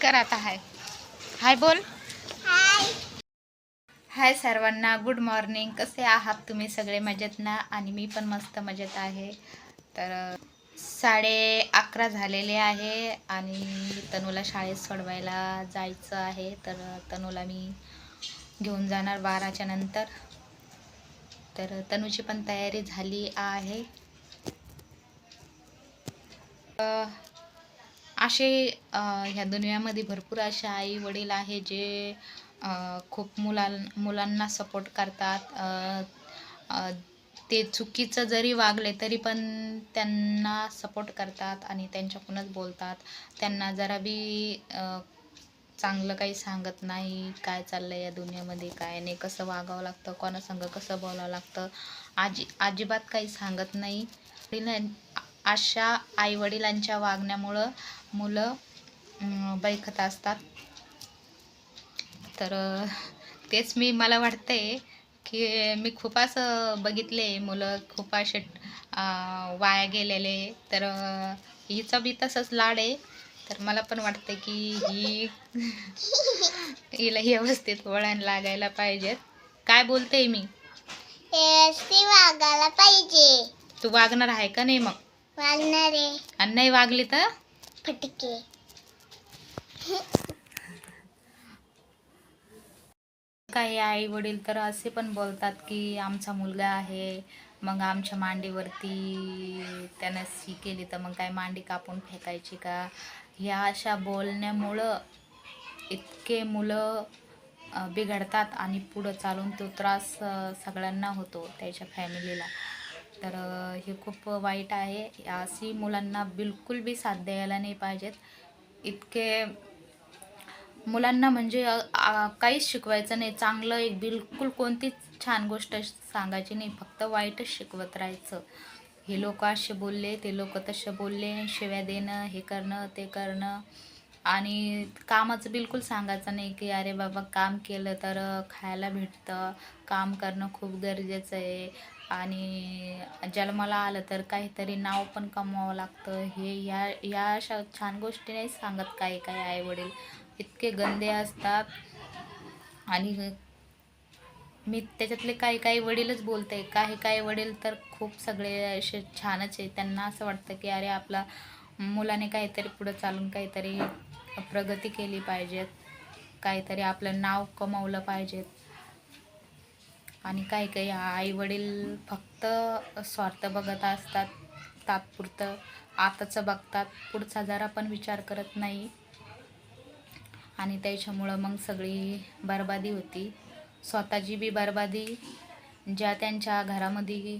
कर आता हाय हाय बोल. हाय. हाय सर्वांना गुड मॉर्निंग. कसे आहात तुम्ही सगळे? मजेत ना? आणि मी पण मस्त मजेत आहे. तर साडे अकरा झालेले आहे आणि तनूला शाळेत सोडवायला जायचं आहे. तर तनूला मी घेऊन जाणार बाराच्या नंतर. तर तनूची पण तयारी झाली आहे. असे ह्या दुनियामध्ये भरपूर असे आई वडील आहे जे खूप मुलां मुलांना सपोर्ट करतात. ते चुकीचं जरी वागले तरी पण त्यांना सपोर्ट करतात आणि त्यांच्याकडूनच बोलतात. त्यांना जरा बी चांगलं काही सांगत नाही काय चाललं या दुनियामध्ये काय नाही कसं वागावं लागतं कोणासंग कसं बोलावं लागतं. आजी अजिबात काही सांगत नाही. अशा आईवडिलांच्या वागण्यामुळं मुलं बैखत असतात. तर तेच मी मला वाटतंय की मी खूप असं बघितले मुलं खूप असे वाया गेलेले. तर हिचा बी तसंच लाड आहे. तर मला पण वाटतं की ही हिला व्यवस्थित वळण लागायला पाहिजेत. काय बोलते मी? वागायला पाहिजे. तू वागणार आहे का नाही मग? वागणारे आणि नाही वागली तर? फटके. काही आई वडील तर असे पण बोलतात की आमचा मुलगा आहे मग आमच्या मांडीवरती त्यानं सी केली तर मग काय मांडी कापून फेकायची का? ह्या अशा बोलण्यामुळं इतके मुलं बिघडतात आणि पुढं चालून तो त्रास सगळ्यांना होतो त्याच्या फॅमिलीला तर हे खूप वाईट आहे. अशी मुलांना बिलकुल बी साथ द्यायला नाही पाहिजेत. इतके मुलांना म्हणजे काहीच शिकवायचं नाही. चांगलं एक बिलकुल कोणतीच छान गोष्ट सांगायची नाही. फक्त वाईटच शिकवत राहायचं. हे लोक असे बोलले ते लोक तसे बोलले. शिव्या देणं हे करणं ते करणं. आणि कामाचं बिलकुल सांगायचं नाही की अरे बाबा काम केलं तर खायला भेटतं. काम करणं खूप गरजेचं आहे. आणि जन्माला आलं तर काहीतरी नाव पण कमवावं लागतं. हे या या अशा छान गोष्टी नाही सांगत काही काही आईवडील. इतके गंदे असतात. आणि मी त्याच्यातले काही काही वडीलच बोलते. काही काही वडील तर खूप सगळे असे छानच आहे. त्यांना असं वाटतं की अरे आपला मुलाने काहीतरी पुढं चालून काहीतरी प्रगती केली पाहिजेत. काहीतरी आपलं नाव कमवलं पाहिजेत. आणि काही काही आई वडील फक्त स्वार्थ बघत असतात तात्पुरतं आताचं बघतात पुढचा जरा पण विचार करत नाही. आणि त्याच्यामुळं मग सगळी बरबादी होती. स्वतःची बी बरबादी ज्या त्यांच्या घरामध्ये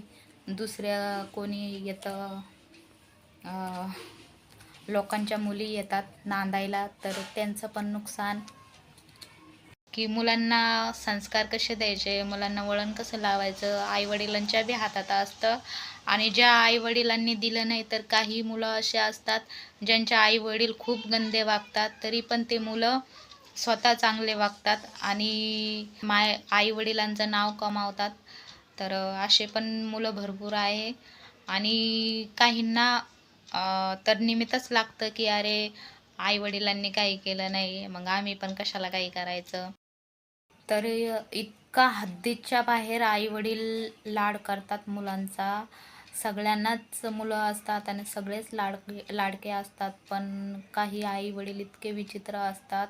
दुसऱ्या कोणी येतं लोकांच्या मुली येतात नांदायला तर त्यांचं पण नुकसान की मुलांना संस्कार कसे द्यायचे मुलांना वळण कसं लावायचं आईवडिलांच्या बी हातात असतं. आणि ज्या आईवडिलांनी दिलं नाही तर काही मुलं असे असतात ज्यांच्या आईवडील खूप गंदे वागतात तरी पण ते मुलं स्वतः चांगले वागतात आणि माय आईवडिलांचं नाव कमावतात. तर असे पण मुलं भरपूर आहे. आणि काहींना तर निमित्तच लागतं की अरे आईवडिलांनी काही केलं नाही मग आम्ही पण कशाला काही करायचं? तर इतका हद्दीच्या बाहेर आई वडील लाड करतात मुलांचा. सगळ्यांनाच मुलं असतात आणि सगळेच लाडके लाडके असतात. पण काही आई वडील इतके विचित्र असतात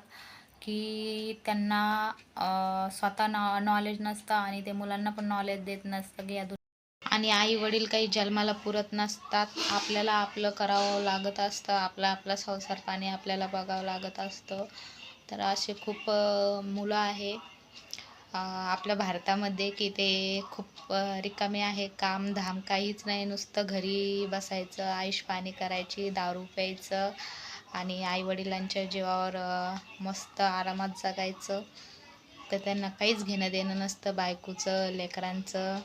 की त्यांना स्वतः नॉ नॉलेज नसतं आणि ते मुलांना पण नॉलेज देत नसतं की या आणि आई वडील काही जन्माला पुरत नसतात. आपल्याला आपलं करावं लागत असतं. आपला आपला संसार पाणी आपल्याला बघावं लागत असतं. तर असे खूप मुलं आहे. आपल्या भारतामध्ये की ते खूप रिकामे आहे काम धाम काहीच नाही नुसतं घरी बसायचं आयुष पाणी करायची दारू प्यायचं आणि आईवडिलांच्या जीवावर मस्त आरामात जगायचं. तर त्यांना काहीच घेणं देणं नसतं बायकोचं लेकरांचं.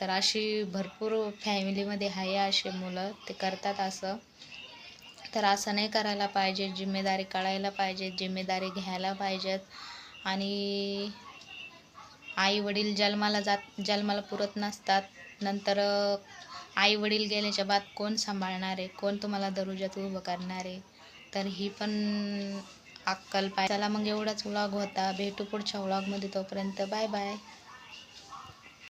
तर अशी भरपूर फॅमिलीमध्ये आहे असे मुलं ते करतात असं. तर असं नाही करायला पाहिजे जिम्मेदारी कळायला पाहिजे जिम्मेदारी घ्यायला पाहिजेत. आणि आई वडील जन्माला जात जन्माला पुरत नसतात. नंतर आई वडील गेल्याच्या बाद कोण सांभाळणार? आहे कोण तुम्हाला दरोज्यात उभं करणार? आहे तर ही पण अक्कल पाय. चला मग एवढाच व्लॉग होता. भेटू पुढच्या व्लॉगमध्ये तोपर्यंत. Bye bye